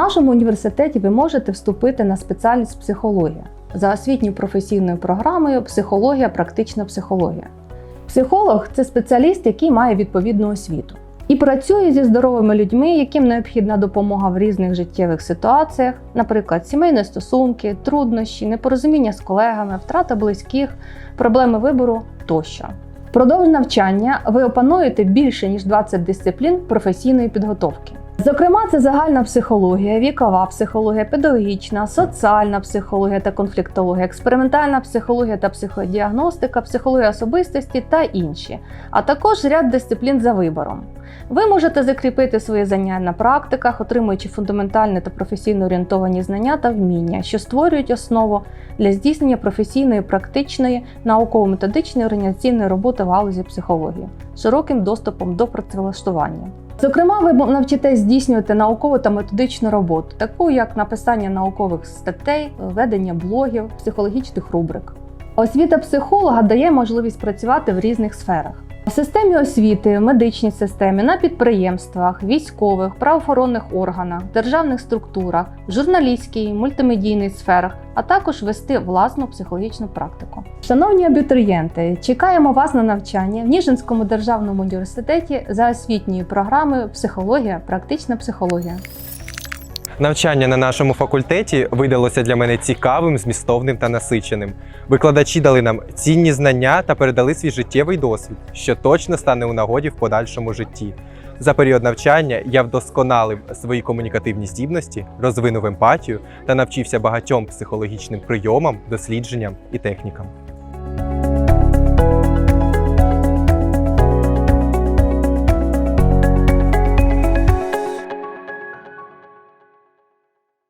нашому університеті ви можете вступити на спеціальність психологія за освітньою професійною програмою Психологія, практична психологія. Психолог це спеціаліст, який має відповідну освіту і працює зі здоровими людьми, яким необхідна допомога в різних життєвих ситуаціях, наприклад, сімейні стосунки, труднощі, непорозуміння з колегами, втрата близьких, проблеми вибору тощо. Впродовж навчання ви опануєте більше ніж 20 дисциплін професійної підготовки. Зокрема, це загальна психологія, вікова психологія, педагогічна, соціальна психологія та конфліктологія, експериментальна психологія та психодіагностика, психологія особистості та інші, а також ряд дисциплін за вибором. Ви можете закріпити свої знання на практиках, отримуючи фундаментальні та професійно орієнтовані знання та вміння, що створюють основу для здійснення професійної, практичної, науково-методичної організаційної роботи в галузі психології з широким доступом до працевлаштування. Зокрема, ви навчитесь здійснювати наукову та методичну роботу, таку як написання наукових статей, ведення блогів, психологічних рубрик. Освіта психолога дає можливість працювати в різних сферах. В системі освіти, медичній системі, на підприємствах, військових, правоохоронних органах, державних структурах, журналістській, мультимедійній сферах, а також вести власну психологічну практику. Шановні абітурієнти, чекаємо вас на навчання в Ніжинському державному університеті за освітньою програмою Психологія, практична психологія. Навчання на нашому факультеті видалося для мене цікавим, змістовним та насиченим. Викладачі дали нам цінні знання та передали свій життєвий досвід, що точно стане у нагоді в подальшому житті. За період навчання я вдосконалив свої комунікативні здібності, розвинув емпатію та навчився багатьом психологічним прийомам, дослідженням і технікам.